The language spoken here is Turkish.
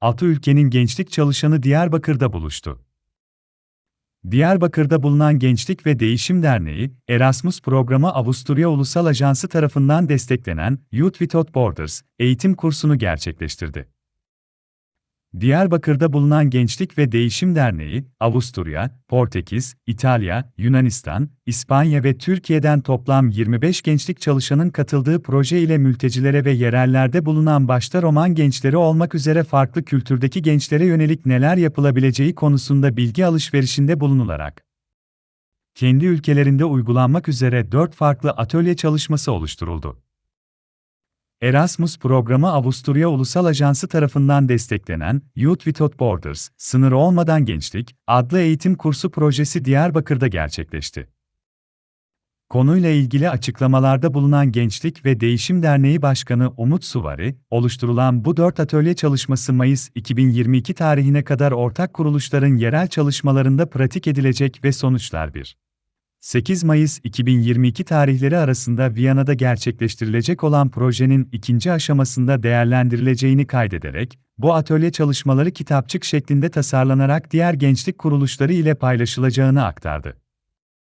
altı ülkenin gençlik çalışanı Diyarbakır'da buluştu. Diyarbakır'da bulunan Gençlik ve Değişim Derneği, Erasmus programı Avusturya Ulusal Ajansı tarafından desteklenen Youth Without Borders eğitim kursunu gerçekleştirdi. Diyarbakır'da bulunan Gençlik ve Değişim Derneği, Avusturya, Portekiz, İtalya, Yunanistan, İspanya ve Türkiye'den toplam 25 gençlik çalışanın katıldığı proje ile mültecilere ve yerellerde bulunan başta Roman gençleri olmak üzere farklı kültürdeki gençlere yönelik neler yapılabileceği konusunda bilgi alışverişinde bulunularak, kendi ülkelerinde uygulanmak üzere 4 farklı atölye çalışması oluşturuldu. Erasmus programı Avusturya Ulusal Ajansı tarafından desteklenen Youth Without Borders, Sınır Olmadan Gençlik adlı eğitim kursu projesi Diyarbakır'da gerçekleşti. Konuyla ilgili açıklamalarda bulunan Gençlik ve Değişim Derneği Başkanı Umut Suvari, oluşturulan bu dört atölye çalışması Mayıs 2022 tarihine kadar ortak kuruluşların yerel çalışmalarında pratik edilecek ve sonuçlar 1. 8 Mayıs 2022 tarihleri arasında Viyana'da gerçekleştirilecek olan projenin ikinci aşamasında değerlendirileceğini kaydederek, bu atölye çalışmaları kitapçık şeklinde tasarlanarak diğer gençlik kuruluşları ile paylaşılacağını aktardı.